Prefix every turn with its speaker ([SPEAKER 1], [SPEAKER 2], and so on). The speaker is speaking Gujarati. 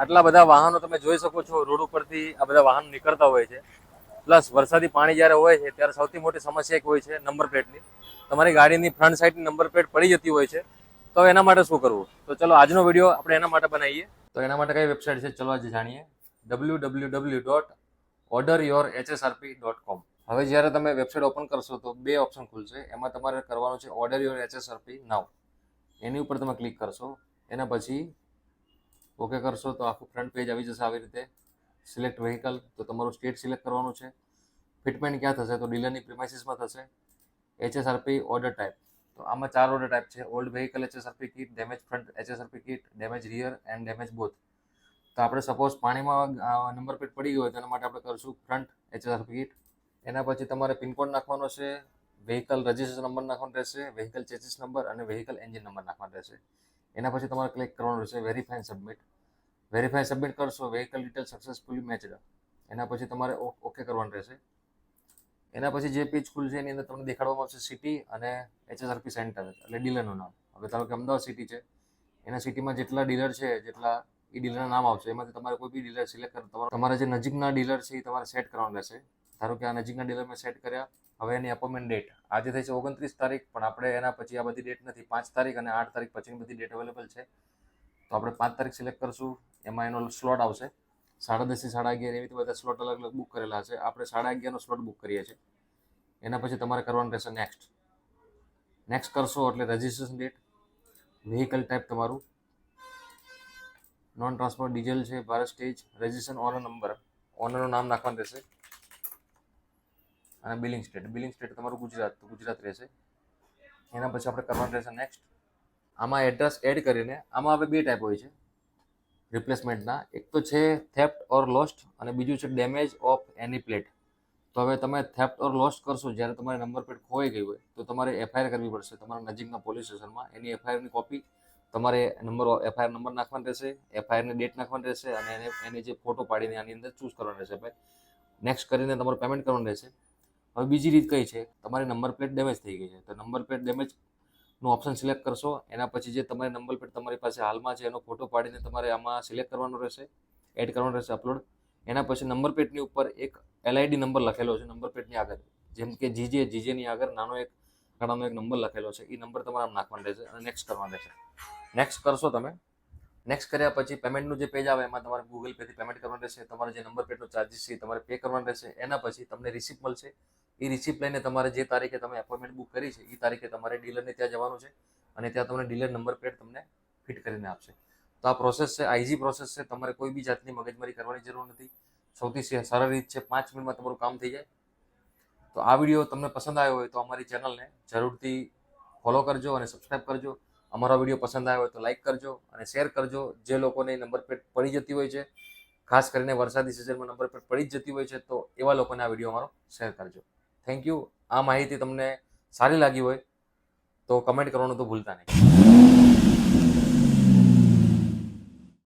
[SPEAKER 1] આટલા બધા વાહનો તમે જોઈ શકો છો, રોડ ઉપરથી આ બધા વાહન નીકળતા હોય છે. પ્લસ વરસાદી પાણી જ્યારે હોય છે, ત્યારે સૌથી મોટી સમસ્યા એક હોય છે નંબર પ્લેટની. તમારી ગાડીની ફ્રન્ટ સાઈડની નંબર પ્લેટ પડી જતી હોય છે. તો એના માટે શું કરવું? તો ચલો, આજનો વીડિયો આપણે એના માટે બનાવીએ. તો એના માટે કઈ વેબસાઇટ છે, ચલો આજે જાણીએ. W W W dot order your HSRP dot com હવે જ્યારે તમે વેબસાઇટ ઓપન કરશો, તો બે ઓપ્શન ખુલશે. એમાં તમારે કરવાનું છે ઓર્ડર યોર એચએસઆરપી નાવ એની ઉપર તમે ક્લિક કરશો. એના પછી ઓકે કરશો તો આખું ફ્રન્ટ પેજ આવી જશે આવી રીતે. સિલેક્ટ વ્હીકલ તો તમારું સ્ટેટ સિલેક્ટ કરવાનું છે. ફિટમેન્ટ ક્યાં થશે? તો ડીલરની પ્રિમાઇસીસમાં થશે. એચએસઆરપી ઓર્ડર ટાઈપ તો આમાં ચાર ઓર્ડર ટાઈપ છે. Old vehicle HSRP kit damage front HSRP kit damage rear end damage both તો આપણે સપોઝ પાણીમાં નંબર પ્લેટ પડી ગયો હોય તેના માટે આપણે કરશું ફ્રન્ટ એચએસઆરપી કિટ એના પછી તમારે પિનકોડ નાખવાનો છે. વેહિકલ રજિસ્ટ્રેશન નંબર નાખવાનો રહેશે. વ્હીકલ ચેસિસ નંબર અને વ્હીકલ એન્જિન નંબર નાખવાનો રહેશે. એના પછી તમારે ક્લિક કરવાનું રહેશે. વેરીફાઈ સબમિટ વેરીફાઈ સબમિટ કરશો વેહિકલ ડિટેલ સક્સેસફુલી મેચડ એના પછી તમારે ઓકે કરવાનું રહેશે. એના પછી જે પેજ ખુલશે, એની અંદર તમને દેખાડવામાં આવશે સિટી અને એચએસઆરપી સેન્ટર એટલે ડીલરનું નામ. હવે ધારો કે અમદાવાદ સિટી છે. એના સિટીમાં જેટલા ડીલર છે, જેટલા એ ડીલરના નામ આવશે, એમાંથી તમારે કોઈ બી ડીલર સિલેક્ટ કરો તમારે જે નજીકના ડીલર છે, એ તમારે સેટ કરવાનું રહેશે. ધારો કે આ નજીકના ડીલર મેં સેટ કર્યા. હવે એની અપોઇન્ટમેન્ટ ડેટ આજે થઈ છે ઓગણત્રીસ તારીખ, પણ આપણે એના પછી આ બધી ડેટ નથી. પાંચ તારીખ અને આઠ તારીખ પછીની બધી ડેટ અવેલેબલ છે. તો આપણે પાંચ તારીખ સિલેક્ટ કરશું. એમાં એનો સ્લોટ આવશે. સાડા દસથી સાડા અગિયાર એવી બધા સ્લોટ અલગ અલગ બુક કરેલા છે. આપણે સાડા અગિયારનો સ્લોટ બુક કરીએ છીએ. એના પછી તમારે કરવાનું રહેશે નેક્સ્ટ નેક્સ્ટ કરશો એટલે રજિસ્ટ્રેશન ડેટ વ્હીકલ ટાઈપ તમારું. નોન ટ્રાન્સપોર્ટ ડીઝલ છે Bharat stage registration owner number ઓનરનું નામ નાખવાનું રહેશે. અને બિલિંગ સ્ટેટ બિલિંગ સ્ટેટ તમારું ગુજરાત તો ગુજરાત રહેશે. એના પછી આપણે કરવાનું રહેશે નેક્સ્ટ આમાં એડ્રેસ એડ કરીને, આમાં હવે બે ટાઈપ હોય છે. રિપ્લેસમેન્ટના. એક તો છે થેફ્ટ ઓર લોસ્ટ અને બીજું છે ડેમેજ ઓફ એની પ્લેટ તો હવે તમે થેફ્ટ ઓર લોસ્ટ કરશો, જ્યારે તમારી નંબર પ્લેટ ખોવાઈ ગઈ હોય, તો તમારે એફઆઈઆર કરવી પડશે. તમારા નજીકના પોલીસ સ્ટેશનમાં એની એફઆઈઆરની કોપી તમારે નંબર એફઆઈઆર નંબર નાખવાનો રહેશે એફઆઈઆરની ડેટ નાખવાની રહેશે અને એને, એની જે ફોટો પાડીને આની અંદર ચૂઝ કરવાનો રહેશે. ભાઈ નેક્સ્ટ કરીને તમારું પેમેન્ટ કરવાનું રહેશે. હવે બીજી રીત કઈ છે? તમારી નંબર પ્લેટ ડેમેજ થઈ ગઈ છે. તો નંબર પ્લેટ ડેમેજનું ઓપ્શન સિલેક્ટ કરશો. એના પછી જે તમારી નંબર પ્લેટ તમારી પાસે હાલમાં છે, એનો ફોટો પાડીને તમારે આમાં સિલેક્ટ કરવાનો રહેશે એડ કરવાનો રહેશે અપલોડ એના પછી નંબર પ્લેટની ઉપર એક એલઆઈડી નંબર લખેલો છે નંબર પ્લેટની આગળ. જેમ કે જીજે જીજેની આગળ નાનો એક ઘણાનો એક નંબર લખેલો છે, એ નંબર તમારે આમ નાખવાનો રહેશે અને નેક્સ્ટ કરવાનો રહેશે. નેક્સ્ટ કરશો તમે. નેક્સ્ટ કર્યા પછી પેમેન્ટનું જે પેજ આવે, એમાં તમારે ગૂગલ પેથી પેમેન્ટ કરવાનું રહેશે, તમારે જે નંબર પ્લેટનો ચાર્જિસ છે તમારે પે કરવાનો રહેશે. એના પછી તમને રિસિપ્ટ મળશે. એ રિસિપ્ટ લઈને તમારે જે તારીખે તમે એપોઇન્ટમેન્ટ બુક કરી છે, એ તારીખે તમારે ડીલરને ત્યાં જવાનું છે અને ત્યાં તમને ડીલર નંબર પ્લેટ તમને ફિટ કરીને આપશે. તો આ પ્રોસેસ છે આઈજી પ્રોસેસ છે. તમારે કોઈ બી જાતની મગજમારી કરવાની જરૂર નથી. સૌથી સરળ રીત છે, પાંચ મિનિટમાં તમારું કામ થઈ જાય. તો આ વીડિયો તમને પસંદ આવ્યો હોય તો અમારી ચેનલને જરૂરથી ફોલો કરજો અને સબસ્ક્રાઈબ કરજો. અમારો વીડિયો પસંદ આવ્યો હોય તો લાઇક કરજો અને શેર કરજો. જે લોકોને નંબર પ્લેટ પડી જતી હોય છે, ખાસ કરીને વરસાદી સિઝનમાં નંબર પ્લેટ પડી જ જતી હોય છે, તો એવા લોકોને આ વીડિયો અમારો શેર કરજો. થેન્ક યુ આ માહિતી તમને સારી લાગી હોય તો કમેન્ટ કરવાનું તો ભૂલતા નહીં.